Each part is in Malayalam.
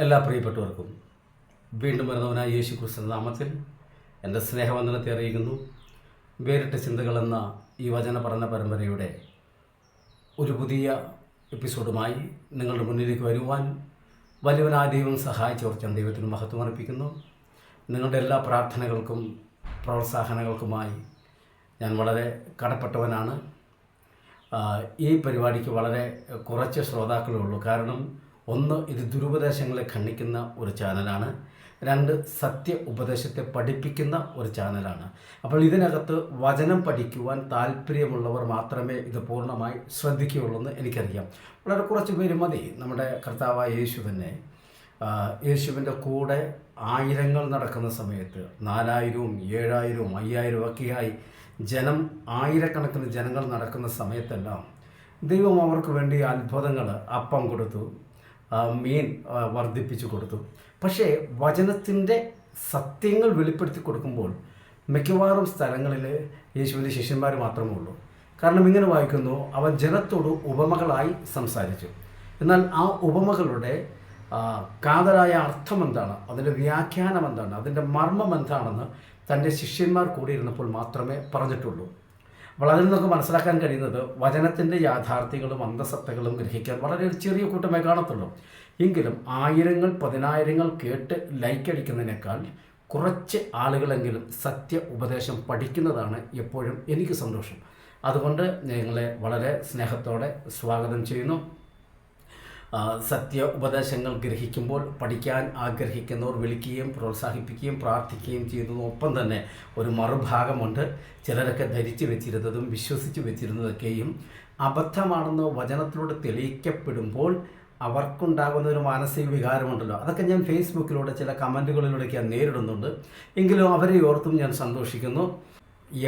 എല്ലാ പ്രിയപ്പെട്ടവർക്കും വീണ്ടും വരുന്നവനായ യേശു ക്രിസ്തു നാമത്തിൽ എന്റെ സ്നേഹവന്ദനത്തെ അറിയിക്കുന്നു. വേറിട്ട ചിന്തകൾ എന്ന ഈ വചന പഠന പരമ്പരയുടെ ഒരു പുതിയ എപ്പിസോഡുമായി നിങ്ങളുടെ മുന്നിലേക്ക് വരുവാൻ വലിയവനായ ദൈവം സഹായിച്ചോർച്ച ദൈവത്തിന് മഹത്വം അർപ്പിക്കുന്നു. നിങ്ങളുടെ എല്ലാ പ്രാർത്ഥനകൾക്കും പ്രോത്സാഹനങ്ങൾക്കുമായി ഞാൻ വളരെ കടപ്പെട്ടവനാണ്. ഈ പരിപാടിക്ക് വളരെ കുറച്ച് ശ്രോതാക്കളേ ഉള്ളൂ. കാരണം ഒന്ന് ഇത് ദുരുപദേശങ്ങളെ ഖണ്ഡിക്കുന്ന ഒരു ചാനലാണ്. രണ്ട് സത്യ ഉപദേശത്തെ പഠിപ്പിക്കുന്ന ഒരു ചാനലാണ്. അപ്പോൾ ഇതിനകത്ത് വചനം പഠിക്കുവാൻ താല്പര്യമുള്ളവർ മാത്രമേ ഇത് പൂർണമായി ശ്രദ്ധിക്കുകയുള്ളൂ എന്ന് എനിക്കറിയാം. വളരെ കുറച്ച് പേര് മതി. നമ്മുടെ കർത്താവായ യേശു തന്നെ യേശുവിന്റെ കൂടെ ആയിരങ്ങൾ നടക്കുന്ന സമയത്ത് നാലായിരവും ഏഴായിരവും അയ്യായിരവും ഒക്കെയായി ജനം ആയിരക്കണക്കിന് ജനങ്ങൾ നടക്കുന്ന സമയത്തെല്ലാം ദൈവം അവർക്ക് വേണ്ടി അത്ഭുതങ്ങൾ അപ്പം കൊടുത്തു. മീൻ വർദ്ധിപ്പിച്ചു കൊടുത്തു. പക്ഷേ വചനത്തിന്റെ സത്യങ്ങൾ വെളിപ്പെടുത്തി കൊടുക്കുമ്പോൾ മിക്കവാറും സ്ഥലങ്ങളിൽ യേശുവിന്റെ ശിഷ്യന്മാർ മാത്രമേ ഉള്ളൂ. കാരണം ഇങ്ങനെ വായിക്കുന്നു അവൻ ജനത്തോട് ഉപമകളായി സംസാരിച്ചു. എന്നാൽ ആ ഉപമകളുടെ കാതലായ അർത്ഥം എന്താണ്? അതിന്റെ വ്യാഖ്യാനം എന്താണ്? അതിന്റെ മർമ്മം എന്താണെന്ന് തന്റെ ശിഷ്യന്മാർ കൂടിയിരുന്നപ്പോൾ മാത്രമേ പറഞ്ഞിട്ടുള്ളൂ. അപ്പോൾ നമുക്ക് മനസ്സിലാക്കാൻ കഴിയുന്നത് വചനത്തിന്റെ യാഥാർത്ഥ്യങ്ങളും അന്തസത്തകളും ഗ്രഹിക്കാൻ വളരെ ചെറിയ കൂട്ടമേ കാണത്തുള്ളൂ. എങ്കിലും ആയിരങ്ങൾ പതിനായിരങ്ങൾ കേട്ട് ലൈക്ക് അടിക്കുന്നതിനേക്കാൾ കുറച്ച് ആളുകളെങ്കിലും സത്യ ഉപദേശം പഠിക്കുന്നതാണ് എപ്പോഴും എനിക്ക് സന്തോഷം. അതുകൊണ്ട് ഞങ്ങളെ വളരെ സ്നേഹത്തോടെ സ്വാഗതം ചെയ്യുന്നു. സത്യ ഉപദേശങ്ങൾ ഗ്രഹിക്കുമ്പോൾ പഠിക്കാൻ ആഗ്രഹിക്കുന്നവർ വിളിക്കുകയും പ്രോത്സാഹിപ്പിക്കുകയും പ്രാർത്ഥിക്കുകയും ചെയ്യുന്നതും തന്നെ ഒരു മറുഭാഗമുണ്ട്. ചിലരൊക്കെ ധരിച്ചു വെച്ചിരുന്നതും വിശ്വസിച്ച് വെച്ചിരുന്നതൊക്കെയും അബദ്ധമാണെന്ന് വചനത്തിലൂടെ തെളിയിക്കപ്പെടുമ്പോൾ അവർക്കുണ്ടാകുന്ന ഒരു മാനസിക വികാരമുണ്ടല്ലോ. അതൊക്കെ ഞാൻ ഫേസ്ബുക്കിലൂടെ ചില കമന്റുകളിലൂടെയൊക്കെ ഞാൻ നേരിടുന്നുണ്ട്. എങ്കിലും അവരെ ഓർത്തും ഞാൻ സന്തോഷിക്കുന്നു.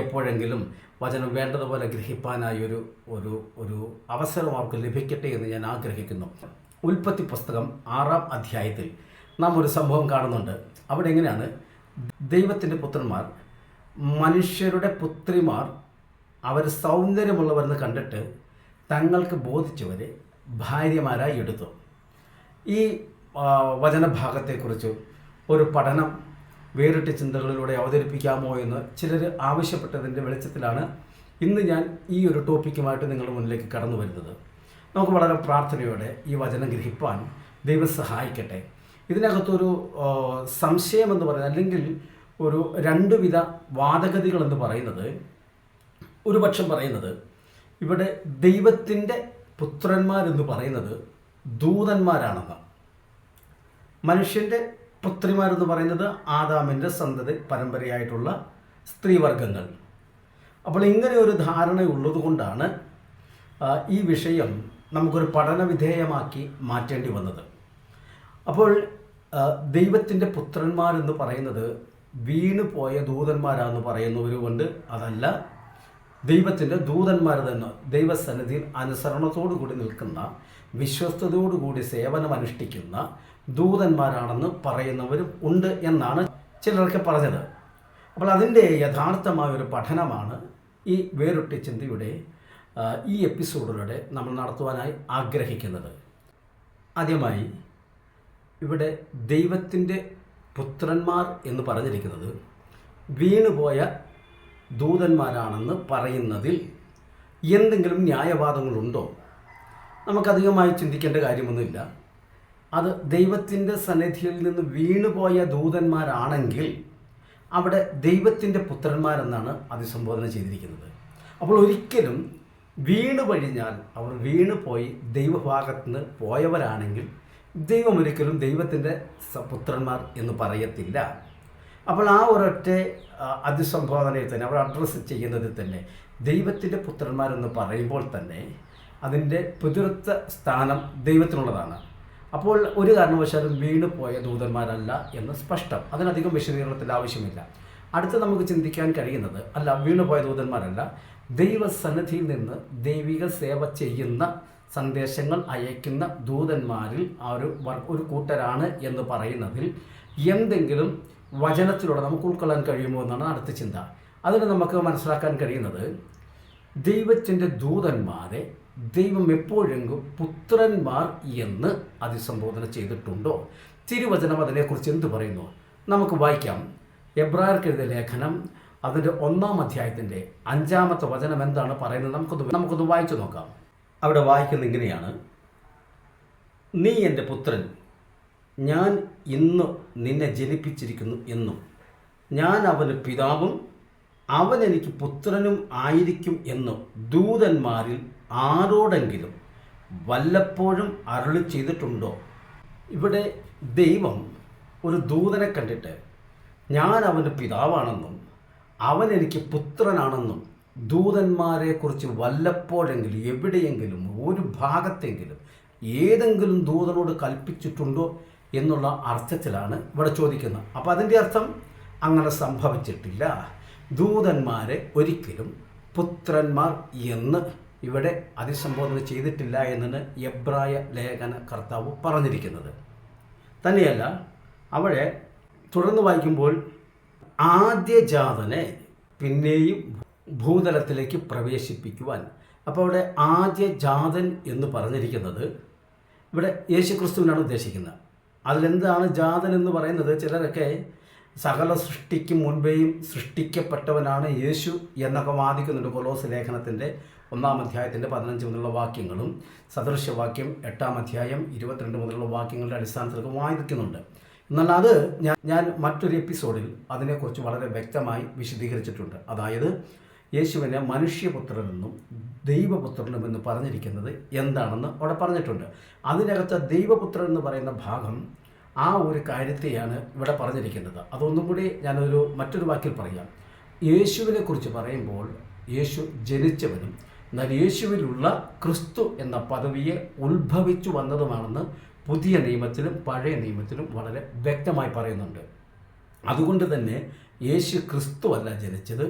എപ്പോഴെങ്കിലും വചനം വേണ്ടതുപോലെ ഗ്രഹിപ്പാനായി ഒരു ഒരു ഒരു അവസരം അവർക്ക് ലഭിക്കട്ടെ എന്ന് ഞാൻ ആഗ്രഹിക്കുന്നു. ഉൽപ്പത്തി പുസ്തകം ആറാം അധ്യായത്തിൽ നാം ഒരു സംഭവം കാണുന്നുണ്ട്. അവിടെ എങ്ങനെയാണ്? ദൈവത്തിന്റെ പുത്രന്മാർ മനുഷ്യരുടെ പുത്രിമാർ അവർ സൗന്ദര്യമുള്ളവരെന്ന് കണ്ടിട്ട് തങ്ങൾക്ക് ബോധിച്ചവരെ ഭാര്യമാരായി എടുത്തു. ഈ വചനഭാഗത്തെക്കുറിച്ച് ഒരു പഠനം വേറിട്ട ചിന്തകളിലൂടെ അവതരിപ്പിക്കാമോ എന്ന് ചിലർ ആവശ്യപ്പെട്ടതിന്റെ വെളിച്ചത്തിലാണ് ഇന്ന് ഞാൻ ഈ ഒരു ടോപ്പിക്കുമായിട്ട് നിങ്ങളുടെ മുന്നിലേക്ക് കടന്നു വരുന്നത്. നമുക്ക് വളരെ പ്രാർത്ഥനയോടെ ഈ വചനം ഗ്രഹിപ്പാൻ ദൈവം സഹായിക്കട്ടെ. ഇതിനകത്തൊരു സംശയം എന്ന് പറയുന്നത് അല്ലെങ്കിൽ ഒരു രണ്ടുവിധ വാദഗതികൾ എന്ന് പറയുന്നത് ഒരു പക്ഷം പറയുന്നത് ഇവിടെ ദൈവത്തിന്റെ പുത്രന്മാരെന്ന് പറയുന്നത് ദൂതന്മാരാണെന്ന് മനുഷ്യന്റെ പുത്രിമാരെന്ന് പറയുന്നത് ആദാമിന്റെ സന്തതി പരമ്പരയായിട്ടുള്ള സ്ത്രീവർഗങ്ങൾ. അപ്പോൾ ഇങ്ങനെ ഒരു ധാരണ ഉള്ളതുകൊണ്ടാണ് ഈ വിഷയം നമുക്കൊരു പഠന വിധേയമാക്കി മാറ്റേണ്ടി വന്നത്. അപ്പോൾ ദൈവത്തിന്റെ പുത്രന്മാരെന്ന് പറയുന്നത് വീണു പോയ ദൂതന്മാരാന്ന് പറയുന്നവരുമുണ്ട് അതല്ല ദൈവത്തിന്റെ ദൂതന്മാർ തന്നെ ദൈവസന്നിധിയിൽ അനുസരണത്തോടു കൂടി നിൽക്കുന്ന വിശ്വസ്തയോടുകൂടി സേവനം അനുഷ്ഠിക്കുന്ന ദൂതന്മാരാണെന്ന് പറയുന്നവരും ഉണ്ട് എന്നാണ് ചിലർക്ക് പറഞ്ഞത്. അപ്പോൾ അതിന്റെ യഥാർത്ഥമായ ഒരു പഠനമാണ് ഈ വേറിട്ട ചിന്തയുടെ ഈ എപ്പിസോഡിലൂടെ നമ്മൾ നടത്തുവാനായി ആഗ്രഹിക്കുന്നത്. ആദ്യമായി ഇവിടെ ദൈവത്തിന്റെ പുത്രന്മാർ എന്ന് പറഞ്ഞിരിക്കുന്നത് വീണുപോയ ദൂതന്മാരാണെന്ന് പറയുന്നതിൽ എന്തെങ്കിലും ന്യായവാദങ്ങളുണ്ടോ? നമുക്കധികമായി ചിന്തിക്കേണ്ട കാര്യമൊന്നുമില്ല. അത് ദൈവത്തിന്റെ സന്നിധിയിൽ നിന്ന് വീണുപോയ ദൂതന്മാരാണെങ്കിൽ അവിടെ ദൈവത്തിന്റെ പുത്രന്മാരെന്നാണ് അഭിസംബോധന ചെയ്തിരിക്കുന്നത്. അപ്പോൾ ഒരിക്കലും വീണു കഴിഞ്ഞാൽ അവർ വീണുപോയി ദൈവഭാഗത്ത് നിന്ന് പോയവരാണെങ്കിൽ ദൈവം ഒരിക്കലും ദൈവത്തിന്റെ പുത്രന്മാർ എന്ന് പറയത്തില്ല. അപ്പോൾ ആ ഒരൊറ്റ അതിസംബോധനയിൽ തന്നെ അവർ അഡ്രസ്സ് ചെയ്യുന്നതിൽ തന്നെ ദൈവത്തിന്റെ പുത്രന്മാരെന്ന് പറയുമ്പോൾ തന്നെ അതിന്റെ പുതിർത്ത സ്ഥാനം ദൈവത്തിനുള്ളതാണ്. അപ്പോൾ ഒരു കാരണവശാലും വീണ് പോയ ദൂതന്മാരല്ല എന്ന് സ്പഷ്ടം. അതിനധികം വിശദീകരണത്തിന്റെ ആവശ്യമില്ല. അടുത്ത് നമുക്ക് ചിന്തിക്കാൻ കഴിയുന്നത് അല്ല വീണുപോയ ദൂതന്മാരല്ല ദൈവസന്നിധിയിൽ നിന്ന് ദൈവിക സേവ ചെയ്യുന്ന സന്ദേശങ്ങൾ അയക്കുന്ന ദൂതന്മാരിൽ ആ ഒരു ഒരു കൂട്ടരാണ് എന്ന് പറയുന്നതിൽ എന്തെങ്കിലും വചനത്തിലൂടെ നമുക്ക് ഉൾക്കൊള്ളാൻ കഴിയുമോ എന്നാണ് അടുത്ത ചിന്ത. അതിന് നമുക്ക് മനസ്സിലാക്കാൻ കഴിയുന്നത് ദൈവത്തിന്റെ ദൂതന്മാരെ ദൈവം എപ്പോഴെങ്കിലും പുത്രന്മാർ എന്ന് അതിസംബോധന ചെയ്തിട്ടുണ്ടോ? തിരുവചനം അതിനെക്കുറിച്ച് എന്ത് പറയുന്നു? നമുക്ക് വായിക്കാം. എബ്രാർക്കെഴുതിയ ലേഖനം അതിന്റെ ഒന്നാം അധ്യായത്തിന്റെ അഞ്ചാമത്തെ വചനം എന്താണ് പറയുന്നത്? നമുക്കൊന്ന് നമുക്കൊന്ന് വായിച്ചു നോക്കാം. അവിടെ വായിക്കുന്നത് ഇങ്ങനെയാണ്. നീ എന്റെ പുത്രൻ ഞാൻ ഇന്ന് നിന്നെ ജനിപ്പിച്ചിരിക്കുന്നു എന്നും. ഞാൻ അവന് പിതാവും അവൻ എനിക്ക് പുത്രനും ആയിരിക്കും എന്നും ദൂതന്മാരിൽ ആരോടെങ്കിലും വല്ലപ്പോഴും അരുളി ചെയ്തിട്ടുണ്ടോ? ഇവിടെ ദൈവം ഒരു ദൂതനെ കണ്ടിട്ട് ഞാൻ അവന്റെ പിതാവാണെന്നും അവൻ എനിക്ക് പുത്രനാണെന്നും ദൂതന്മാരെക്കുറിച്ച് വല്ലപ്പോഴെങ്കിലും എവിടെയെങ്കിലും ഒരു ഭാഗത്തെങ്കിലും ഏതെങ്കിലും ദൂതനോട് കൽപ്പിച്ചിട്ടുണ്ടോ എന്നുള്ള അർത്ഥത്തിലാണ് ഇവിടെ ചോദിക്കുന്നത്. അപ്പോൾ അതിന്റെ അർത്ഥം അങ്ങനെ സംഭവിച്ചിട്ടില്ല. ദൂതന്മാരെ ഒരിക്കലും പുത്രന്മാർ എന്ന് ഇവിടെ അതിസംബോധന ചെയ്തിട്ടില്ല എന്നാണ് എബ്രായ ലേഖന കർത്താവ് പറഞ്ഞിരിക്കുന്നത്. തന്നെയല്ല അവിടെ തുടർന്ന് വായിക്കുമ്പോൾ ആദ്യജാതനെ പിന്നെയും ഭൂതലത്തിലേക്ക് പ്രവേശിപ്പിക്കുവാൻ. അപ്പോൾ അവിടെ ആദ്യജാതൻ എന്ന് പറഞ്ഞിരിക്കുന്നത് ഇവിടെ യേശുക്രിസ്തുവിനാണ് ഉദ്ദേശിക്കുന്നത്. അതിലെന്താണ് ജാതൻ എന്ന് പറയുന്നത്? ചിലരൊക്കെ സകല സൃഷ്ടിക്ക് മുൻപേയും സൃഷ്ടിക്കപ്പെട്ടവനാണ് യേശു എന്നൊക്കെ വാദിക്കുന്നുണ്ട് കൊലോസ് ലേഖനത്തിന്റെ ഒന്നാം അധ്യായത്തിന്റെ പതിനഞ്ച് മുതലുള്ള വാക്യങ്ങളും സദൃശവാക്യം എട്ടാം അധ്യായം ഇരുപത്തിരണ്ട് മുതലുള്ള വാക്യങ്ങളുടെ അടിസ്ഥാനത്തിലൊക്കെ വായിക്കുന്നുണ്ട്. എന്നാൽ അത് ഞാൻ ഞാൻ മറ്റൊരു എപ്പിസോഡിൽ അതിനെക്കുറിച്ച് വളരെ വ്യക്തമായി വിശദീകരിച്ചിട്ടുണ്ട്. അതായത് യേശുവിനെ മനുഷ്യപുത്രനെന്നും ദൈവപുത്രനും എന്ന് പറഞ്ഞിരിക്കുന്നത് എന്താണെന്ന് അവിടെ പറഞ്ഞിട്ടുണ്ട്. അതിനകത്ത് ദൈവപുത്രൻ എന്ന് പറയുന്ന ഭാഗം ആ ഒരു കാര്യത്തെയാണ് ഇവിടെ പറഞ്ഞിരിക്കുന്നത്. അതൊന്നും കൂടി ഞാനൊരു മറ്റൊരു വാക്കിൽ പറയാം. യേശുവിനെ കുറിച്ച് പറയുമ്പോൾ യേശു ജനിച്ചവനും എന്നാൽ യേശുവിലുള്ള ക്രിസ്തു എന്ന പദവിയെ ഉത്ഭവിച്ചു വന്നതുമാണെന്ന് പുതിയ നിയമത്തിലും പഴയ നിയമത്തിലും വളരെ വ്യക്തമായി പറയുന്നുണ്ട്. അതുകൊണ്ട് തന്നെ യേശു ക്രിസ്തു അല്ല ജനിച്ചത്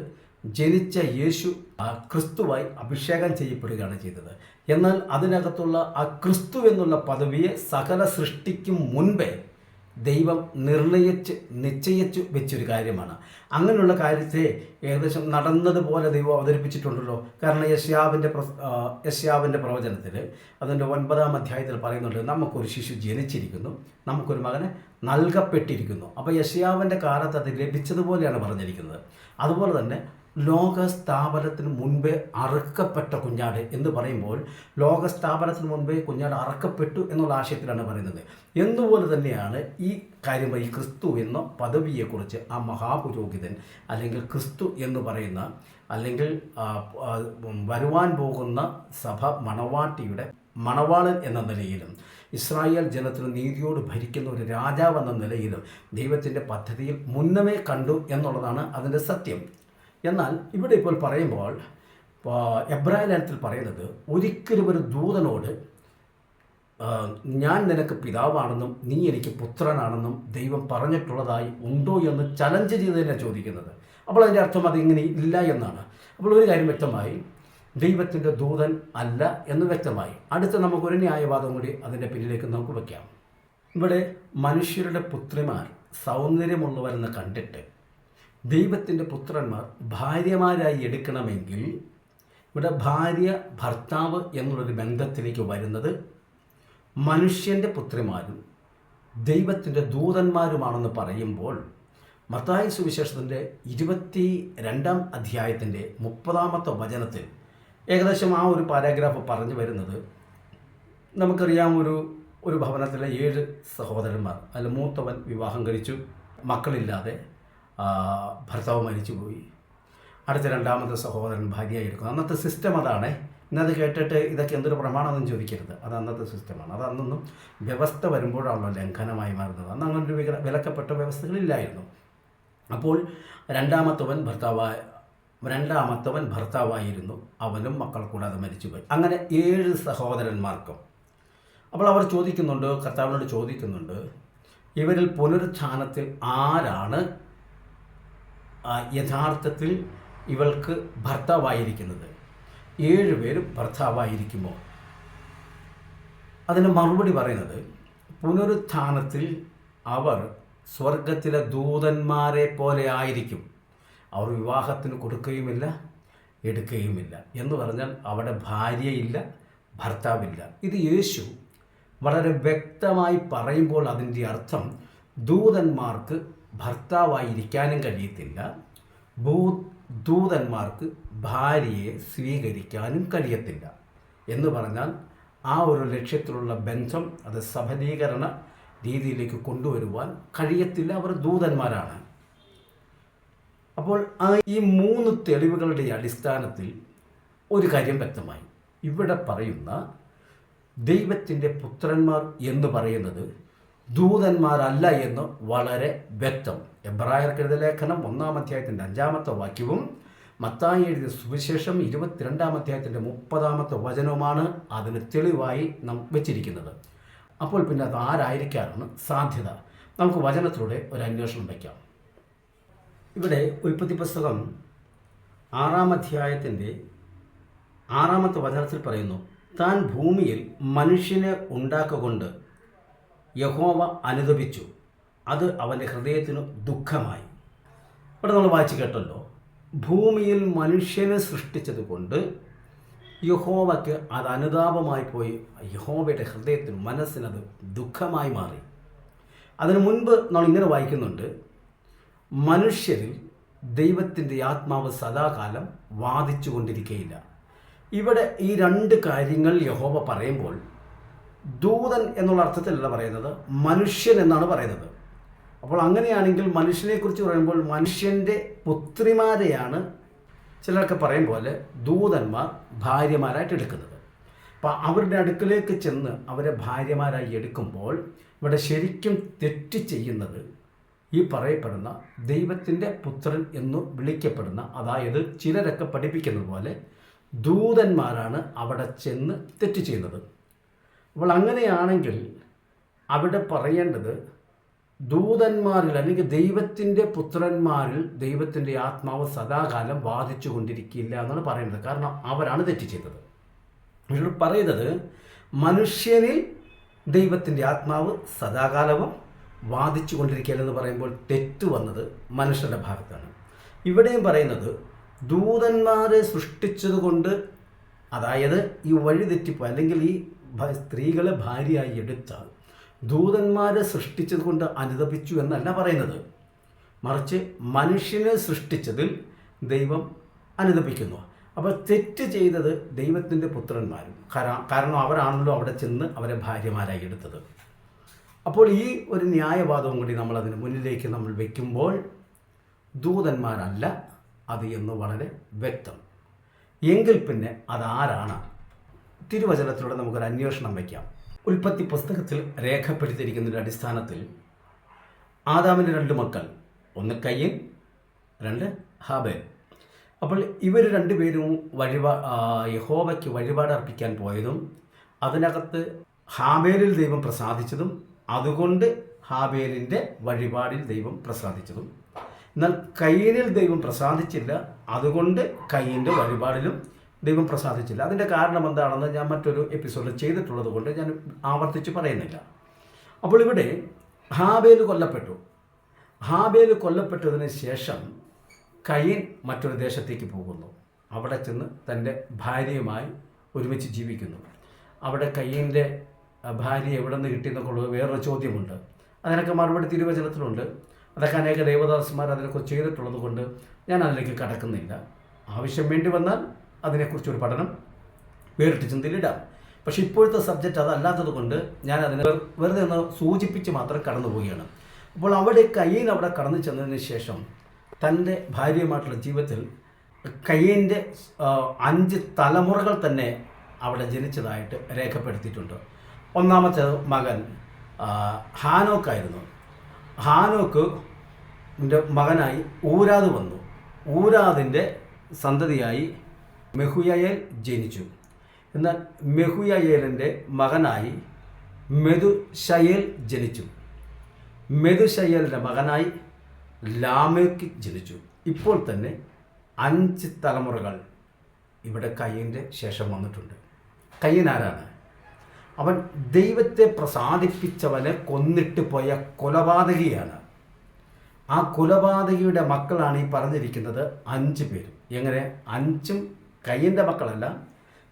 ജനിച്ച യേശു ആ ക്രിസ്തുവായി അഭിഷേകം ചെയ്യപ്പെടുകയാണ് ചെയ്തത്. എന്നാൽ അതിനകത്തുള്ള ആ ക്രിസ്തു എന്നുള്ള പദവിയെ സകല സൃഷ്ടിക്കും മുൻപേ ദൈവം നിർണയിച്ച് നിശ്ചയിച്ചു വെച്ചൊരു കാര്യമാണ്. അങ്ങനെയുള്ള കാര്യത്തെ ഏകദേശം നടന്നതുപോലെ ദൈവം അവതരിപ്പിച്ചിട്ടുണ്ടല്ലോ. കാരണം യശ്യാവിന്റെ യശ്യാവിന്റെ പ്രവചനത്തിൽ അതിന്റെ ഒൻപതാം അധ്യായത്തിൽ പറയുന്നുണ്ട് നമുക്കൊരു ശിശു ജനിച്ചിരിക്കുന്നു നമുക്കൊരു മകനെ നൽകപ്പെട്ടിരിക്കുന്നു. അപ്പോൾ യശ്യാവിന്റെ കാലത്ത് അത് ലഭിച്ചതുപോലെയാണ് പറഞ്ഞിരിക്കുന്നത്. അതുപോലെ തന്നെ ലോകസ്ഥാപനത്തിന് മുൻപേ അറുക്കപ്പെട്ട കുഞ്ഞാട് എന്ന് പറയുമ്പോൾ ലോകസ്ഥാപനത്തിന് മുൻപേ കുഞ്ഞാട് അറക്കപ്പെട്ടു എന്നുള്ള ആശയത്തിലാണ് പറയുന്നത്. എന്നുപോലെ തന്നെയാണ് ഈ കാര്യം ഈ ക്രിസ്തു എന്ന പദവിയെക്കുറിച്ച് ആ മഹാപുരോഹിതൻ അല്ലെങ്കിൽ ക്രിസ്തു എന്ന് പറയുന്ന അല്ലെങ്കിൽ വരുവാൻ പോകുന്ന സഭ മണവാട്ടിയുടെ മണവാളൻ എന്ന നിലയിലും ഇസ്രായേൽ ജനത്തിന് നീതിയോട് ഭരിക്കുന്ന ഒരു രാജാവ് എന്ന നിലയിലും ദൈവത്തിന്റെ പദ്ധതിയിൽ മുന്നമേ കണ്ടു എന്നുള്ളതാണ് അതിന്റെ സത്യം. എന്നാൽ ഇവിടെ ഇപ്പോൾ പറയുമ്പോൾ എബ്രാഹിം ലേഖനത്തിൽ പറയുന്നത് ഒരിക്കലും ഒരു ദൂതനോട് ഞാൻ നിനക്ക് പിതാവാണെന്നും നീ എനിക്ക് പുത്രനാണെന്നും ദൈവം പറഞ്ഞിട്ടുള്ളതായി ഉണ്ടോ എന്ന് ചലഞ്ച് ചെയ്ത് തന്നെ ചോദിക്കുന്നത്. അപ്പോൾ അതിന്റെ അർത്ഥം അതിങ്ങനെ ഇല്ല എന്നാണ്. അപ്പോൾ ഒരു കാര്യം വ്യക്തമായി ദൈവത്തിന്റെ ദൂതൻ അല്ല എന്ന് വ്യക്തമായി. അടുത്ത നമുക്കൊരു ന്യായവാദം കൂടി അതിന്റെ പിന്നിലേക്ക് നമുക്ക് വയ്ക്കാം. ഇവിടെ മനുഷ്യരുടെ പുത്രിമാർ സൗന്ദര്യമുള്ളവരെന്ന് കണ്ടിട്ട് ദൈവത്തിന്റെ പുത്രന്മാർ ഭാര്യമാരായി എടുക്കണമെങ്കിൽ ഇവിടെ ഭാര്യ ഭർത്താവ് എന്നുള്ളൊരു ബന്ധത്തിലേക്ക് വരുന്നത് മനുഷ്യന്റെ പുത്രിമാരും ദൈവത്തിന്റെ ദൂതന്മാരുമാണെന്ന് പറയുമ്പോൾ മത്തായ സുവിശേഷത്തിന്റെ ഇരുപത്തി രണ്ടാം അധ്യായത്തിന്റെ മുപ്പതാമത്തെ വചനത്തിൽ ഏകദേശം ആ ഒരു പാരാഗ്രാഫ് പറഞ്ഞു വരുന്നത്. നമുക്കറിയാം ഒരു ഒരു ഭവനത്തിലെ ഏഴ് സഹോദരന്മാർ അതിൽ മൂത്തവൻ വിവാഹം കഴിച്ചു മക്കളില്ലാതെ ഭർത്താവ് മരിച്ചുപോയി. അടുത്ത രണ്ടാമത്തെ സഹോദരൻ ഭാര്യയായി എടുക്കുന്നു അന്നത്തെ സിസ്റ്റം അതാണ്. ഇന്നത് കേട്ടിട്ട് ഇതൊക്കെ എന്തൊരു പ്രമാണമെന്നും ചോദിക്കരുത്. അത് അന്നത്തെ സിസ്റ്റമാണ് അത് അന്നൊന്നും വ്യവസ്ഥ വരുമ്പോഴാണല്ലോ ലംഘനമായി മാറുന്നത്. അന്ന് അങ്ങനെ ഒരു വിലക്കപ്പെട്ട വ്യവസ്ഥകളില്ലായിരുന്നു. അപ്പോൾ രണ്ടാമത്തവൻ ഭർത്താവായ രണ്ടാമത്തവൻ ഭർത്താവായിരുന്നു. അവനും മക്കൾ കൂടാതെ മരിച്ചുപോയി. അങ്ങനെ ഏഴ് സഹോദരന്മാർക്കും. അപ്പോൾ അവർ ചോദിക്കുന്നുണ്ട് കർത്താവിനോട് ചോദിക്കുന്നുണ്ട് ഇവരിൽ പുനരുത്ഥാനത്തിൽ ആരാണ് യഥാർത്ഥത്തിൽ ഇവൾക്ക് ഭർത്താവായിരിക്കുന്നത്. ഏഴുപേരും ഭർത്താവായിരിക്കുമോ? അതിന് മറുപടി പറയുന്നത് പുനരുത്ഥാനത്തിൽ അവർ സ്വർഗത്തിലെ ദൂതന്മാരെ പോലെ ആയിരിക്കും. അവർ വിവാഹത്തിന് കൊടുക്കുകയുമില്ല എടുക്കുകയുമില്ല എന്ന് പറഞ്ഞാൽ അവിടെ ഭാര്യയില്ല ഭർത്താവില്ല. ഇത് യേശു വളരെ വ്യക്തമായി പറയുമ്പോൾ അതിന്റെ അർത്ഥം ദൂതന്മാർക്ക് ഭർത്താവായിരിക്കാനും കഴിയത്തില്ല. ഭൂ ദൂതന്മാർക്ക് ഭാര്യയെ സ്വീകരിക്കാനും കഴിയത്തില്ല. എന്ന് പറഞ്ഞാൽ ആ ഒരു ലക്ഷ്യത്തിലുള്ള ബന്ധം അത് സഫലീകരണ രീതിയിലേക്ക് കൊണ്ടുവരുവാൻ കഴിയത്തില്ല. അവർ ദൂതന്മാരാണ്. അപ്പോൾ ആ ഈ മൂന്ന് തെളിവുകളുടെ അടിസ്ഥാനത്തിൽ ഒരു കാര്യം വ്യക്തമായി. ഇവിടെ പറയുന്ന ദൈവത്തിന്റെ പുത്രന്മാർ എന്ന് പറയുന്നത് ദൂതന്മാരല്ല എന്ന് വളരെ വ്യക്തം. എബ്രായർക്കെഴുത ലേഖനം ഒന്നാം അധ്യായത്തിന്റെ അഞ്ചാമത്തെ വാക്യവും മത്തായി എഴുതിയ സുവിശേഷം ഇരുപത്തിരണ്ടാം അധ്യായത്തിന്റെ മുപ്പതാമത്തെ വചനവുമാണ് അതിന് തെളിവായി നാം വെച്ചിരിക്കുന്നത്. അപ്പോൾ പിന്നെ അത് ആരായിരിക്കാനാണ് സാധ്യത? നമുക്ക് വചനത്തിലൂടെ ഒരു അന്വേഷണം വയ്ക്കാം ഇവിടെ ഉൽപ്പത്തി പുസ്തകം ആറാം അധ്യായത്തിന്റെ ആറാമത്തെ വചനത്തിൽ പറയുന്നു താൻ ഭൂമിയിൽ മനുഷ്യനെ ഉണ്ടാക്കുകൊണ്ട് യഹോവ അനുദപിച്ചു. അത് അവന്റെ ഹൃദയത്തിനു ദുഃഖമായി. ഇവിടെ നമ്മൾ വായിച്ചു കേട്ടല്ലോ ഭൂമിയിൽ മനുഷ്യനെ സൃഷ്ടിച്ചത് കൊണ്ട് യഹോവയ്ക്ക് അത് അനുതാപമായി പോയി. യഹോവയുടെ ഹൃദയത്തിന് മനസ്സിനത് ദുഃഖമായി മാറി. അതിനു മുൻപ് നമ്മൾ ഇങ്ങനെ വായിക്കുന്നുണ്ട് മനുഷ്യരിൽ ദൈവത്തിന്റെ ആത്മാവ് സദാകാലം വാദിച്ചു കൊണ്ടിരിക്കുകയില്ല ഇവിടെ ഈ രണ്ട് കാര്യങ്ങൾ യഹോവ പറയുമ്പോൾ ദൂതൻ എന്നുള്ള അർത്ഥത്തിലല്ല പറയുന്നത് മനുഷ്യൻ എന്നാണ് പറയുന്നത്. അപ്പോൾ അങ്ങനെയാണെങ്കിൽ മനുഷ്യനെക്കുറിച്ച് പറയുമ്പോൾ മനുഷ്യന്റെ പുത്രിമാരെയാണ് ചിലരൊക്കെ പറയും പോലെ ദൂതന്മാർ ഭാര്യമാരായിട്ട് എടുക്കുന്നത്. അപ്പോൾ അവരുടെ അടുക്കലേക്ക് ചെന്ന് അവരെ ഭാര്യമാരായി എടുക്കുമ്പോൾ ഇവിടെ ശരിക്കും തെറ്റ് ചെയ്യുന്നത് ഈ പറയപ്പെടുന്ന ദൈവത്തിന്റെ പുത്രൻ എന്ന് വിളിക്കപ്പെടുന്ന അതായത് ചിലരൊക്കെ പഠിപ്പിക്കുന്നത് പോലെ ദൂതന്മാരാണ് അവിടെ ചെന്ന് തെറ്റ് ചെയ്യുന്നത്. അപ്പോൾ അങ്ങനെയാണെങ്കിൽ അവിടെ പറയേണ്ടത് ദൂതന്മാരിൽ അല്ലെങ്കിൽ ദൈവത്തിന്റെ പുത്രന്മാരിൽ ദൈവത്തിന്റെ ആത്മാവ് സദാകാലം ബാധിച്ചു കൊണ്ടിരിക്കില്ല എന്നാണ് പറയുന്നത്. കാരണം അവരാണ് തെറ്റ് ചെയ്തത്. പറയുന്നത് മനുഷ്യനിൽ ദൈവത്തിന്റെ ആത്മാവ് സദാകാലവും വാദിച്ചു കൊണ്ടിരിക്കുകയല്ലെന്ന് പറയുമ്പോൾ തെറ്റ് വന്നത് മനുഷ്യരുടെ ഭാഗത്താണ്. ഇവിടെയും പറയുന്നത് ദൂതന്മാരെ സൃഷ്ടിച്ചതുകൊണ്ട് അതായത് ഈ വഴി തെറ്റിപ്പോ അല്ലെങ്കിൽ ഈ സ്ത്രീകളെ ഭാര്യയായി എടുത്ത ദൂതന്മാരെ സൃഷ്ടിച്ചത് കൊണ്ട് അനുദപിച്ചു എന്നല്ല പറയുന്നത്. മറിച്ച് മനുഷ്യനെ സൃഷ്ടിച്ചതിൽ ദൈവം അനുദപിക്കുന്നു. അപ്പോൾ തെറ്റ് ചെയ്തത് ദൈവത്തിന്റെ പുത്രന്മാരും. കാരണം അവരാണല്ലോ അവിടെ ചെന്ന് അവരെ ഭാര്യമാരായി എടുത്തത്. അപ്പോൾ ഈ ഒരു ന്യായവാദവും കൂടി നമ്മൾ അതിന് മുന്നിലേക്ക് നമ്മൾ വയ്ക്കുമ്പോൾ ദൂതന്മാരല്ല അത് എന്ന് വളരെ വ്യക്തം. എങ്കിൽ പിന്നെ അതാരാണ് തിരുവചനത്തിലൂടെ നമുക്കൊരു അന്വേഷണം വയ്ക്കാം. ഉൽപ്പത്തി പുസ്തകത്തിൽ രേഖപ്പെടുത്തിയിരിക്കുന്നതിന്റെ അടിസ്ഥാനത്തിൽ ആദാമിന്റെ രണ്ട് മക്കൾ ഒന്ന് കയ്യൻ രണ്ട് ഹാബേൽ അപ്പോൾ ഇവർ രണ്ടുപേരും വഴിപാ യഹോവയ്ക്ക് വഴിപാട് അർപ്പിക്കാൻ പോയതും അതിനകത്ത് ഹാബേലിൽ ദൈവം പ്രസാദിച്ചതും അതുകൊണ്ട് ഹാബേലിന്റെ വഴിപാടിൽ ദൈവം പ്രസാദിച്ചതും. എന്നാൽ കയ്യനിൽ ദൈവം പ്രസാദിച്ചില്ല അതുകൊണ്ട് കയ്യന്റെ വഴിപാടിലും ദൈവം പ്രസാദിച്ചില്ല. അതിന്റെ കാരണം എന്താണെന്ന് ഞാൻ മറ്റൊരു എപ്പിസോഡിൽ ചെയ്തിട്ടുള്ളത് കൊണ്ട് ഞാൻ ആവർത്തിച്ച് പറയുന്നില്ല. അപ്പോൾ ഇവിടെ ഹാബേൽ കൊല്ലപ്പെട്ടു. ഹാബേൽ കൊല്ലപ്പെട്ടതിന് ശേഷം കയ്യൻ മറ്റൊരു ദേശത്തേക്ക് പോകുന്നു. അവിടെ ചെന്ന് തന്റെ ഭാര്യയുമായി ഒരുമിച്ച് ജീവിക്കുന്നു. അവിടെ കയ്യന്റെ ഭാര്യ എവിടെ നിന്ന് കിട്ടിയെന്നൊക്കെ വേറൊരു ചോദ്യമുണ്ട്. അതിനൊക്കെ മറുപടി തിരുവചനത്തിലുണ്ട്. അതൊക്കെ അനേക ദേവദാസന്മാർ അതിനെക്കുറിച്ച് ചെയ്തിട്ടുള്ളത് കൊണ്ട് ഞാൻ അതിലേക്ക് കടക്കുന്നില്ല. ആവശ്യം വേണ്ടി വന്നാൽ അതിനെക്കുറിച്ചൊരു പഠനം വേറിട്ട് ചിന്തയിലിടാം പക്ഷെ ഇപ്പോഴത്തെ സബ്ജക്റ്റ് അതല്ലാത്തത് കൊണ്ട് ഞാൻ അതിനെ വെറുതെ ഒന്ന് സൂചിപ്പിച്ച് മാത്രം കടന്നു പോവുകയാണ്. അപ്പോൾ അവിടെ കയ്യിൽ അവിടെ കടന്നു ചെന്നതിന് ശേഷം തന്റെ ഭാര്യയുമായിട്ടുള്ള ജീവിതത്തിൽ കയ്യന്റെ അഞ്ച് തലമുറകൾ തന്നെ അവിടെ ജനിച്ചതായിട്ട് രേഖപ്പെടുത്തിയിട്ടുണ്ട്. ഒന്നാമത്തെ മകൻ ഹാനോക്കായിരുന്നു ഹാനോക്ക് മകനായി ഊരാത് വന്നു. ഊരാതിന്റെ സന്തതിയായി മെഹുയയേൽ ജനിച്ചു. എന്നാൽ മെഹുയയേലിന്റെ മകനായി മെതുഷയേൽ ജനിച്ചു. മെതുഷയേലിന്റെ മകനായി ലാമേക്ക് ജനിച്ചു. ഇപ്പോൾ തന്നെ അഞ്ച് തലമുറകൾ ഇവിടെ കയ്യന്റെ ശേഷം വന്നിട്ടുണ്ട്. കയ്യൻ ആരാണ്? അവൻ ദൈവത്തെ പ്രസാദിപ്പിച്ചവനെ കൊന്നിട്ട് പോയ കൊലപാതകിയാണ്. ആ കൊലപാതകിയുടെ മക്കളാണ് ഈ പറഞ്ഞിരിക്കുന്നത് അഞ്ച് പേര്. എങ്ങനെ? അഞ്ചും കയ്യന്റെ മക്കളല്ല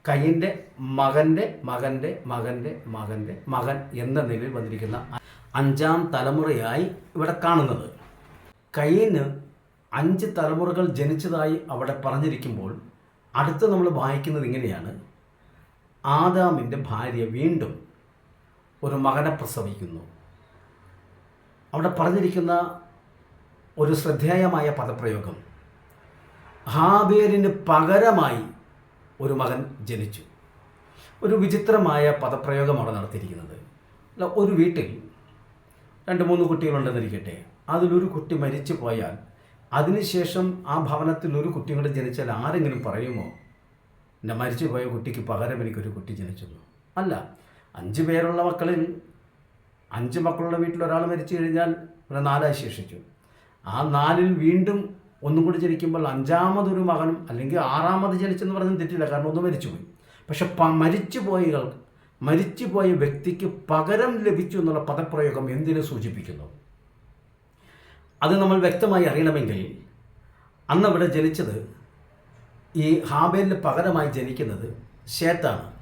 കയ്യന്റെ മകന്റെ മകന്റെ മകന്റെ മകന്റെ മകൻ എന്ന നിലയിൽ വന്നിരിക്കുന്ന അഞ്ചാം തലമുറയായി ഇവിടെ കാണുന്നത്. കയ്യന് അഞ്ച് തലമുറകൾ ജനിച്ചതായി അവിടെ പറഞ്ഞിരിക്കുമ്പോൾ അടുത്ത് നമ്മൾ വായിക്കുന്നത് ഇങ്ങനെയാണ്. ആദാമിന്റെ ഭാര്യ വീണ്ടും ഒരു മകനെ പ്രസവിക്കുന്നു. അവിടെ പറഞ്ഞിരിക്കുന്ന ഒരു ശ്രദ്ധേയമായ പദപ്രയോഗം. ഹാബേലിന് പകരമായി ഒരു മകൻ ജനിച്ചു. ഒരു വിചിത്രമായ പദപ്രയോഗം അവിടെ നടത്തിയിരിക്കുന്നത്. അല്ല ഒരു വീട്ടിൽ രണ്ട് മൂന്ന് കുട്ടികളുണ്ടെന്നിരിക്കട്ടെ അതിലൊരു കുട്ടി മരിച്ചു പോയാൽ അതിനുശേഷം ആ ഭവനത്തിൽ ഒരു കുട്ടി കൂടെ ജനിച്ചാൽ ആരെങ്കിലും പറയുമോ? എന്റെ മരിച്ചു പോയ കുട്ടിക്ക് പകരം എനിക്കൊരു കുട്ടി ജനിച്ചെന്നു. അല്ല അഞ്ച് പേരുള്ള മക്കളിൽ അഞ്ച് മക്കളുടെ വീട്ടിൽ ഒരാൾ മരിച്ചു കഴിഞ്ഞാൽ ഇവിടെ നാലായി ശേഷിച്ചു. ആ നാലിൽ വീണ്ടും ഒന്നും കൂടി ജനിക്കുമ്പോൾ അഞ്ചാമതൊരു മകനും അല്ലെങ്കിൽ ആറാമത് ജനിച്ചെന്ന് പറഞ്ഞാൽ തെറ്റില്ല കാരണം ഒന്ന് മരിച്ചുപോയി. പക്ഷെ പ മരിച്ചുപോയകൾ മരിച്ചുപോയ വ്യക്തിക്ക് പകരം ലഭിച്ചു എന്നുള്ള പദപ്രയോഗം എന്തിനു സൂചിപ്പിക്കുന്നു? അത് നമ്മൾ വ്യക്തമായി അറിയണമെങ്കിൽ അന്നവിടെ ജനിച്ചത് ഈ ഹാബേലിന് പകരമായി ജനിക്കുന്നത് ഷേത്താണ്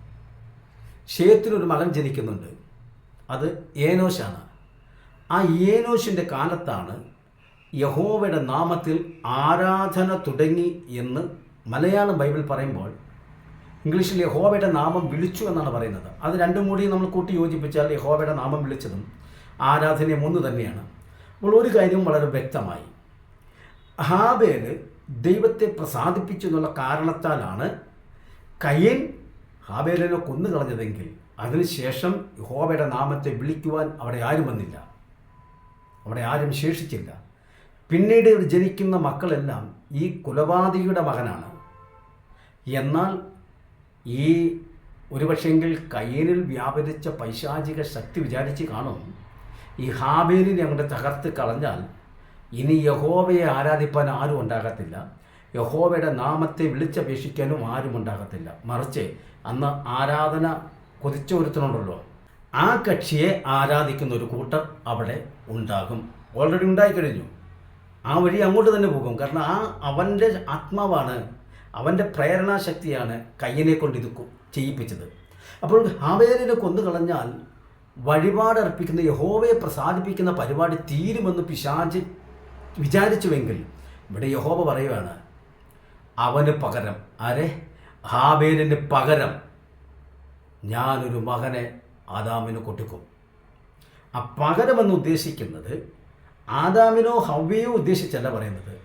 ഷേത്തിനൊരു മകൻ ജനിക്കുന്നുണ്ട്. അത് ഏനോശാണ്. ആ ഏനോഷിന്റെ കാലത്താണ് യഹോവയുടെ നാമത്തിൽ ആരാധന തുടങ്ങി എന്ന് മലയാളം ബൈബിൾ പറയുമ്പോൾ ഇംഗ്ലീഷിൽ യഹോവയുടെ നാമം വിളിച്ചു എന്നാണ് പറയുന്നത്. അത് രണ്ടും കൂടി നമ്മൾ കൂട്ടി യോജിപ്പിച്ചാൽ യഹോവയുടെ നാമം വിളിച്ചതും ആരാധനയും ഒന്ന് തന്നെയാണ്. അപ്പോൾ ഒരു കാര്യവും വളരെ വ്യക്തമായി. ഹാബേൽ ദൈവത്തെ പ്രസാദിപ്പിച്ചു എന്നുള്ള കാരണത്താലാണ് കയ്യൻ ഹാബേലിനെ കൊന്നു കളഞ്ഞതെങ്കിൽ അതിനുശേഷം യഹോവയുടെ നാമത്തെ വിളിക്കുവാൻ അവിടെ ആരും വന്നില്ല. അവിടെ ആരും ശേഷിച്ചില്ല. പിന്നീട് ഇവർ ജനിക്കുന്ന മക്കളെല്ലാം ഈ കുലപാതകിയുടെ മകനാണ്. എന്നാൽ ഈ ഒരുപക്ഷെങ്കിൽ കയ്യനിൽ വ്യാപരിച്ച പൈശാചിക ശക്തി വിചാരിച്ച് കാണും ഈ ഹാബേലിനെ അങ്ങോട്ട് തകർത്ത് കളഞ്ഞാൽ ഇനി യഹോവയെ ആരാധിപ്പാൻ ആരും ഉണ്ടാകത്തില്ല. യഹോവയുടെ നാമത്തെ വിളിച്ചപേക്ഷിക്കാനും ആരും ഉണ്ടാകത്തില്ല. മറിച്ച് അന്ന് ആരാധന കൊതിച്ച ഒരുത്തനുണ്ടല്ലോ. ആ കക്ഷിയെ ആരാധിക്കുന്ന ഒരു കൂട്ടർ അവിടെ ഉണ്ടാകും. ഓൾറെഡി ഉണ്ടായിക്കഴിഞ്ഞു. ആ വഴി അങ്ങോട്ട് തന്നെ പോകും. കാരണം ആ അവന്റെ ആത്മാവാണ് അവന്റെ പ്രേരണാശക്തിയാണ് കയ്യനെ കൊണ്ട് ഇത് ചെയ്യിപ്പിച്ചത്. അപ്പോൾ ഹാബേലിനെ കൊന്നു കളഞ്ഞാൽ വഴിപാടർപ്പിക്കുന്ന യഹോവയെ പ്രസാദിപ്പിക്കുന്ന പരിപാടി തീരുമെന്ന് പിശാച് വിചാരിച്ചുവെങ്കിൽ ഇവിടെ യഹോവ പറയുകയാണ് അവന് പകരം. ആരെ? ഹാബേലിന് പകരം ഞാനൊരു മകനെ ആദാമിന് കൊടുക്കും. ആ പകരമെന്ന് ഉദ്ദേശിക്കുന്നത് ആദാമിനോ ഹവ്യയോ ഉദ്ദേശിച്ചല്ല പറയുന്നത്.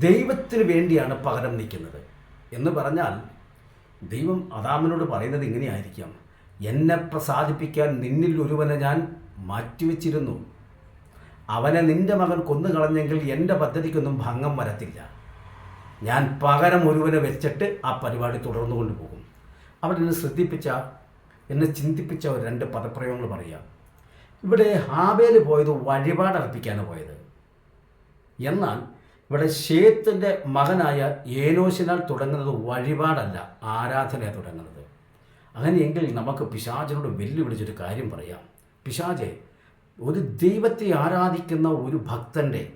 ദൈവത്തിന് വേണ്ടിയാണ് പകരം നിൽക്കുന്നത്. എന്ന് പറഞ്ഞാൽ ദൈവം ആദാമിനോട് പറയുന്നത് ഇങ്ങനെയായിരിക്കാം. എന്നെ പ്രസാദിപ്പിക്കാൻ നിന്നിൽ ഒരുവനെ ഞാൻ മാറ്റിവെച്ചിരുന്നു. അവനെ നിന്റെ മകൻ കൊന്നുകളഞ്ഞെങ്കിൽ എന്റെ പദ്ധതിക്കൊന്നും ഭംഗം വരത്തില്ല. ഞാൻ പകരം ഒരുവനെ വെച്ചിട്ട് ആ പരിപാടി തുടർന്നു കൊണ്ടുപോകും അവിടെ എന്നെ ശ്രദ്ധിപ്പിച്ച എന്നെ ചിന്തിപ്പിച്ച ഒരു രണ്ട് പദപ്രയോഗങ്ങൾ പറയാം. ഇവിടെ ഹാബേൽ പോയത് വഴിപാടർപ്പിക്കാണ് പോയത്. എന്നാൽ ഇവിടെ ഷേത്തിന്റെ മകനായ ഏനോശിനാൽ തുടങ്ങുന്നത് വഴിപാടല്ല ആരാധനയാണ് തുടങ്ങുന്നത്. അങ്ങനെയെങ്കിൽ നമുക്ക് പിശാചിനോട് വെല്ലുവിളിച്ചൊരു കാര്യം പറയാം. പിശാചെ ഒരു ദൈവത്തെ ആരാധിക്കുന്ന ഒരു ഭക്തന്റെ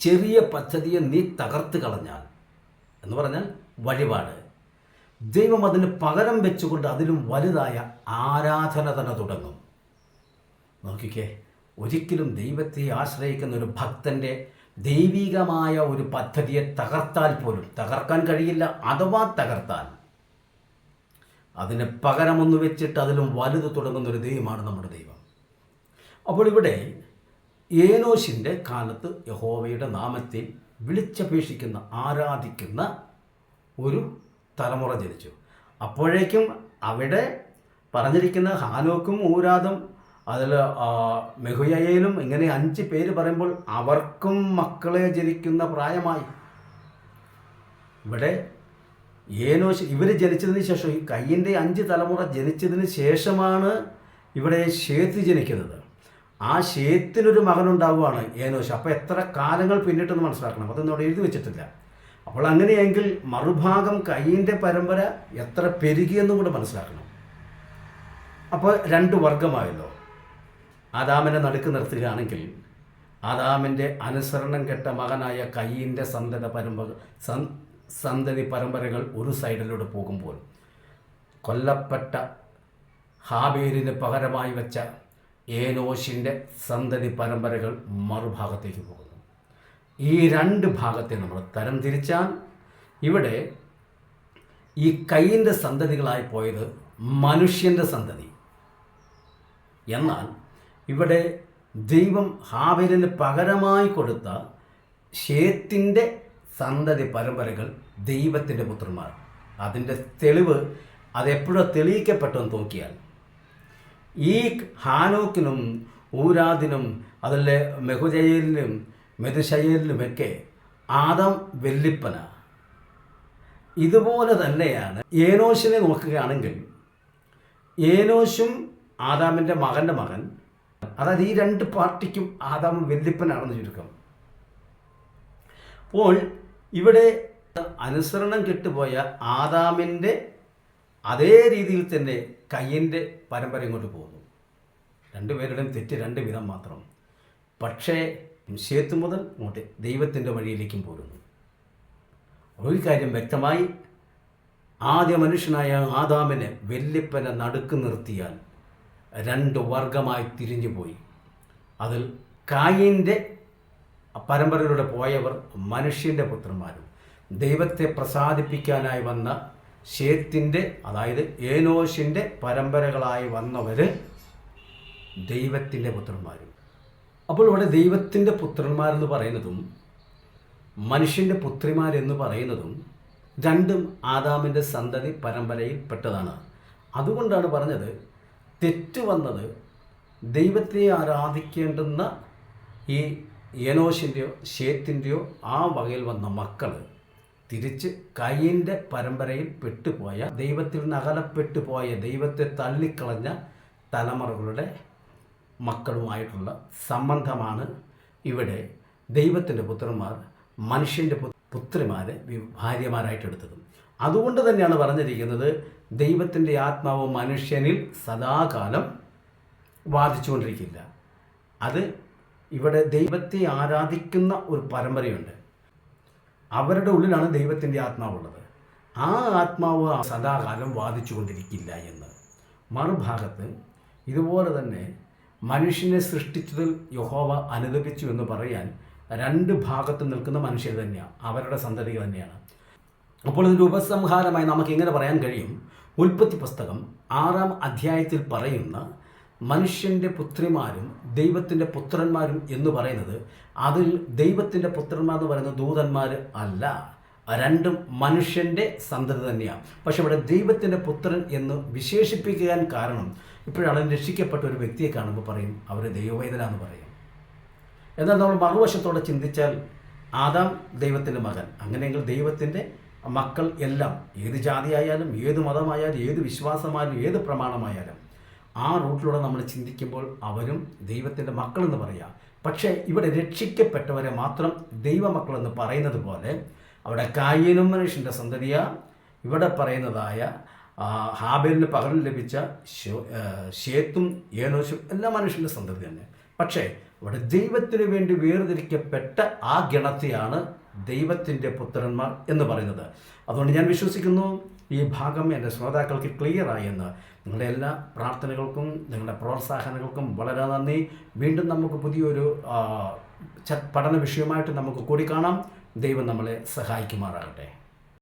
ചെറിയ പദ്ധതിയെ നീ തകർത്ത് കളഞ്ഞാൽ എന്ന് പറഞ്ഞാൽ വഴിപാട്. ദൈവം അതിന് പകരം വെച്ചുകൊണ്ട് അതിലും വലുതായ ആരാധന തന്നെ തുടങ്ങും. നോക്കിക്കേ ഒരിക്കലും ദൈവത്തെ ആശ്രയിക്കുന്ന ഒരു ഭക്തന്റെ ദൈവികമായ ഒരു പദ്ധതിയെ തകർത്താൽ പോലും തകർക്കാൻ കഴിയില്ല അഥവാ തകർത്താൽ. അതിന് പകരമൊന്നു വെച്ചിട്ട് അതിലും വലുത് തുടങ്ങുന്ന ഒരു ദൈവമാണ് നമ്മുടെ ദൈവം. അപ്പോൾ ഇവിടെ ഏനോശിന്റെ കാലത്ത് യഹോവയുടെ നാമത്തിൽ വിളിച്ചപേക്ഷിക്കുന്ന ആരാധിക്കുന്ന ഒരു തലമുറ ജനിച്ചു. അപ്പോഴേക്കും അവിടെ പറഞ്ഞിരിക്കുന്ന ഹാനോക്കും ഊരാദും അതിൽ മെഹുയയിലും ഇങ്ങനെ അഞ്ച് പേര് പറയുമ്പോൾ അവർക്കും മക്കളെ ജനിക്കുന്ന പ്രായമായി. ഇവിടെ ഏനോശ് ഇവർ ജനിച്ചതിന് ശേഷം ഈ കയ്യിന്റെ അഞ്ച് തലമുറ ജനിച്ചതിന് ശേഷമാണ് ഇവിടെ ഷേത്ത് ജനിക്കുന്നത്. ആ ഷേത്തിനൊരു മകനുണ്ടാവുകയാണ് ഏനോശ് അപ്പോൾ എത്ര കാലങ്ങൾ പിന്നിട്ടെന്ന് മനസ്സിലാക്കണം. അതൊന്നും അവിടെ എഴുതി വെച്ചിട്ടില്ല. അപ്പോൾ അങ്ങനെയെങ്കിൽ മറുഭാഗം കയ്യിന്റെ പരമ്പര എത്ര പെരുകിയെന്നും കൂടെ മനസ്സിലാക്കണം. അപ്പോൾ രണ്ട് വർഗമായല്ലോ ആദാമിനെ നടുക്ക് നിർത്തുകയാണെങ്കിൽ ആദാമിന്റെ അനുസരണം കെട്ട മകനായ കയ്യിന്റെ സന്തത പരമ്പ സന്തതി പരമ്പരകൾ ഒരു സൈഡിലൂടെ പോകുമ്പോൾ കൊല്ലപ്പെട്ട ഹാബേലിന് പകരമായി വെച്ച ഏനോഷിന്റെ സന്തതി പരമ്പരകൾ മറുഭാഗത്തേക്ക് പോകുന്നു. ഈ രണ്ട് ഭാഗത്തെ നമ്മൾ തരം തിരിച്ചാൽ ഇവിടെ ഈ കൈയിന്റെ സന്തതികളായി പോയത് മനുഷ്യന്റെ സന്തതി. എന്നാൽ ഇവിടെ ദൈവം ഹാബിലിന് പകരമായി കൊടുത്ത ഷേത്തിന്റെ സന്തതി പരമ്പരകൾ ദൈവത്തിന്റെ പുത്രന്മാർ. അതിന്റെ തെളിവ് അതെപ്പോഴും തെളിയിക്കപ്പെട്ടെന്ന് നോക്കിയാൽ ഈ ഹാനോക്കിനും ഊരാദിനും അതല്ലേ മെഹുജയലിനും മെതുശയലിനുമൊക്കെ ആദം വെല്ലിപ്പന. ഇതുപോലെ തന്നെയാണ് ഏനോശിനെ നോക്കുകയാണെങ്കിൽ ഏനോശും ആദാമിന്റെ മകന്റെ മകൻ അതായത് ഈ രണ്ട് പാർട്ടിക്കും ആദാം വെല്ലിപ്പനാണെന്ന് ചുരുക്കം. അപ്പോൾ ഇവിടെ അനുസരണം കെട്ടുപോയ ആദാമിന്റെ അതേ രീതിയിൽ തന്നെ കയ്യന്റെ പരമ്പര ഇങ്ങോട്ട് പോകുന്നു. രണ്ടുപേരുടെയും തെറ്റ് രണ്ട് വിധം മാത്രം. പക്ഷേ നിശ്ചയത്ത് മുതൽ ഇങ്ങോട്ട് ദൈവത്തിന്റെ വഴിയിലേക്കും പോരുന്നു. ഒരു കാര്യം വ്യക്തമായി ആദ്യ മനുഷ്യനായ ആദാമിനെ വെല്ലിപ്പനെ നടുക്ക് നിർത്തിയാൽ രണ്ട് വർഗമായി തിരിഞ്ഞു പോയി. അതിൽ കായിന്റെ പരമ്പരയിലൂടെ പോയവർ മനുഷ്യന്റെ പുത്രന്മാരും. ദൈവത്തെ പ്രസാദിപ്പിക്കാനായി വന്ന ഷേത്തിന്റെ അതായത് ഏനോഷിന്റെ പരമ്പരകളായി വന്നവർ ദൈവത്തിന്റെ പുത്രന്മാരും. അപ്പോൾ ഇവിടെ ദൈവത്തിന്റെ പുത്രന്മാരെന്ന് പറയുന്നതും മനുഷ്യന്റെ പുത്രിമാരെന്ന് പറയുന്നതും രണ്ടും ആദാമിന്റെ സന്തതി പരമ്പരയിൽ പെട്ടതാണ്. അതുകൊണ്ടാണ് പറഞ്ഞത് തെറ്റ് വന്നത് ദൈവത്തെ ആരാധിക്കേണ്ടുന്ന ഈ യനോഷിന്റെയോ ഷേത്തിന്റെയോ ആ വകയിൽ വന്ന മക്കൾ തിരിച്ച് കയ്യിന്റെ പരമ്പരയിൽ പെട്ടുപോയ ദൈവത്തിൽ നിന്ന് അകലപ്പെട്ടു പോയ ദൈവത്തെ തള്ളിക്കളഞ്ഞ തലമുറകളുടെ മക്കളുമായിട്ടുള്ള സംബന്ധമാണ് ഇവിടെ ദൈവത്തിന്റെ പുത്രന്മാർ മനുഷ്യന്റെ പുത്രിമാരെ ഭാര്യമാരായിട്ട് എടുത്തത് അതുകൊണ്ട് തന്നെയാണ് പറഞ്ഞിരിക്കുന്നത് ദൈവത്തിന്റെ ആത്മാവ് മനുഷ്യനിൽ സദാകാലം വാദിച്ചുകൊണ്ടിരിക്കില്ല. അത് ഇവിടെ ദൈവത്തെ ആരാധിക്കുന്ന ഒരു പരമ്പരയുണ്ട്. അവരുടെ ഉള്ളിലാണ് ദൈവത്തിന്റെ ആത്മാവുള്ളത്. ആ ആത്മാവ് സദാകാലം വാദിച്ചു കൊണ്ടിരിക്കില്ല എന്ന്. മറുഭാഗത്ത് ഇതുപോലെ തന്നെ മനുഷ്യനെ സൃഷ്ടിച്ചതിൽ യഹോവ അനുദപിച്ചു എന്ന് പറയാൻ രണ്ട് ഭാഗത്ത് നിൽക്കുന്ന മനുഷ്യർ തന്നെയാണ് അവരുടെ സന്തതികൾ തന്നെയാണ്. അപ്പോൾ ഇതിന്റെ ഉപസംഹാരമായി നമുക്ക് ഇങ്ങനെ പറയാൻ കഴിയും? ഉൽപ്പത്തി പുസ്തകം ആറാം അധ്യായത്തിൽ പറയുന്ന മനുഷ്യന്റെ പുത്രിമാരും ദൈവത്തിന്റെ പുത്രന്മാരും എന്ന് പറയുന്നത് അതിൽ ദൈവത്തിന്റെ പുത്രന്മാർ എന്ന് പറയുന്ന ദൂതന്മാർ അല്ല. രണ്ടും മനുഷ്യന്റെ സന്തതി തന്നെയാണ് പക്ഷെ ഇവിടെ ദൈവത്തിന്റെ പുത്രൻ എന്ന് വിശേഷിപ്പിക്കാൻ കാരണം ഇപ്പോഴാണ് രക്ഷിക്കപ്പെട്ട ഒരു വ്യക്തിയെ കാണുമ്പോൾ പറയും അവർ ദൈവവേദന എന്ന് പറയും. എന്നാൽ നമ്മൾ മറുവശത്തോടെ ചിന്തിച്ചാൽ ആദാം ദൈവത്തിന്റെ മകൻ. അങ്ങനെയെങ്കിൽ ദൈവത്തിന്റെ മക്കൾ എല്ലാം ഏത് ജാതിയായാലും ഏത് മതമായാലും ഏത് വിശ്വാസമായാലും ഏത് പ്രമാണമായാലും ആ റൂട്ടിലൂടെ നമ്മൾ ചിന്തിക്കുമ്പോൾ അവരും ദൈവത്തിന്റെ മക്കളെന്ന് പറയാം. പക്ഷേ ഇവിടെ രക്ഷിക്കപ്പെട്ടവരെ മാത്രം ദൈവമക്കളെന്ന് പറയുന്നത് പോലെ അവിടെ കായനും മനുഷ്യന്റെ സന്തതിയ. ഇവിടെ പറയുന്നതായ ഹാബേലിന് പകരം ലഭിച്ച ഷേത്തും ഏനോശും എല്ലാ മനുഷ്യന്റെ സന്തതി തന്നെ. പക്ഷേ അവിടെ ദൈവത്തിന് വേണ്ടി വേർതിരിക്കപ്പെട്ട ആ ഗണത്തെയാണ് ദൈവത്തിന്റെ പുത്രന്മാർ എന്ന് പറയുന്നത്. അതുകൊണ്ട് ഞാൻ വിശ്വസിക്കുന്നു ഈ ഭാഗം എന്റെ ശ്രോതാക്കൾക്ക് ക്ലിയറായി എന്ന്. നിങ്ങളുടെ എല്ലാ പ്രാർത്ഥനകൾക്കും നിങ്ങളുടെ പ്രോത്സാഹനങ്ങൾക്കും വളരെ നന്ദി. വീണ്ടും നമുക്ക് പുതിയൊരു പഠന വിഷയമായിട്ട് നമുക്ക് കൂടി കാണാം. ദൈവം നമ്മളെ സഹായിക്കുമാറാകട്ടെ.